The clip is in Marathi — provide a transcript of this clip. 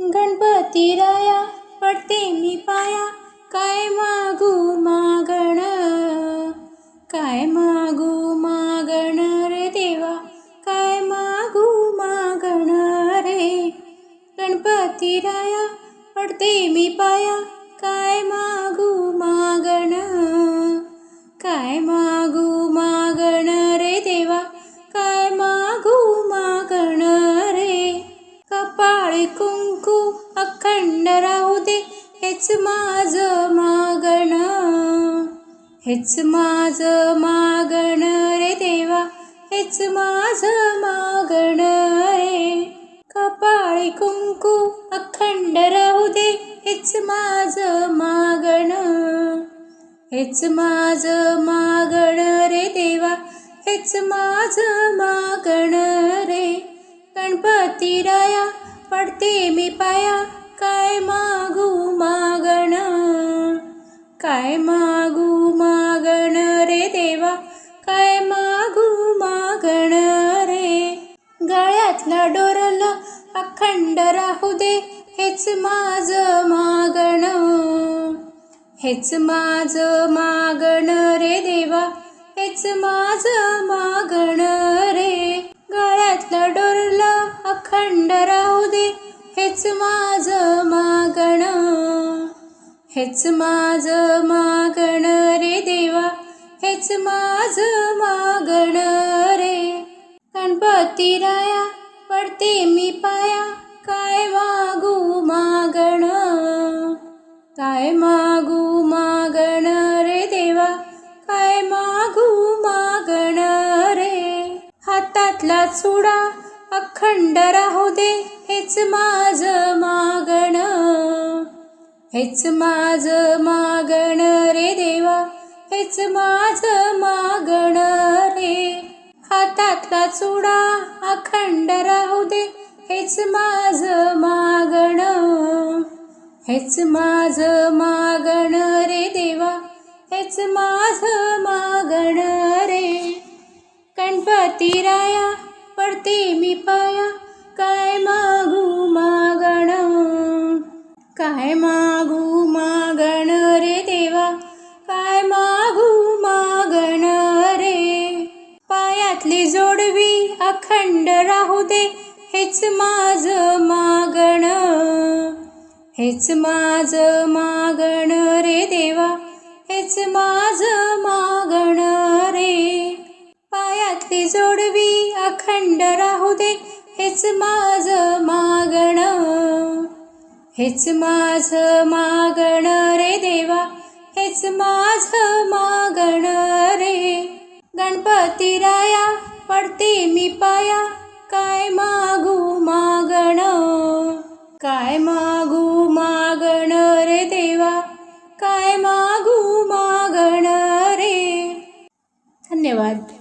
गणपती राया पडते मी पाया. काय मागू मागण? काय मागू मागण रे देवा? काय मागू मागण रे? गणपती राया पडते मी पाया. काय मागू मागण? काय मागू कुंकू अखंड राहू दे. हेच माझं मागण. हेच माझं मागण रे देवा. हेच माझं मागण रे. कपाळी कुंकू अखंड राहू दे. हेच माझं मागण. हेच माझं मागण रे देवा. हेच माझं मागण रे. गणपती राया पडते मी पाया. काय मागू मागण? काय मागू मागण रे देवा? काय मागू मागण रे? गळ्यातलं डोरला अखंड राहू दे. हेच माझं मागण. हेच माझं मागण रे देवा. हेच माझं मागण रे. गळ्यातलं डोर राहू दे हेच माझं मागण. हेच माझं मागण रे देवा हेच माझं मागण रे. गणपती राया पडते मी पाया काय मागू मागण? काय मागू मागण रे देवा काय मागू मागण रे? हातातला चुडा अखंड राहू दे हेच माझं मागण. हेच माझं मागण रे देवा हेच माझं मागण रे. हातातला चुडा अखंड राहू दे हेच माझं मागण. हेच माझं मागण रे देवा हेच माझं मागण रे. गणपती राया पडते मी पाया. काय मागू मागण? काय मागू मागण रे देवा? काय मागू मागण रे? पायातली जोडवी अखंड राहू दे. हेच माझं मागण. हेच माझं मागण रे देवा. हेच माझं मागण रे. पायातली जोडवी अखंड राहू दे हेच माझं मागण. हेच माझं मागण रे देवा हेच माझं मागण रे. गणपती राया पडते मी पाया काय मागू मागण? काय मागू मागण रे देवा काय मागू मागण रे? धन्यवाद.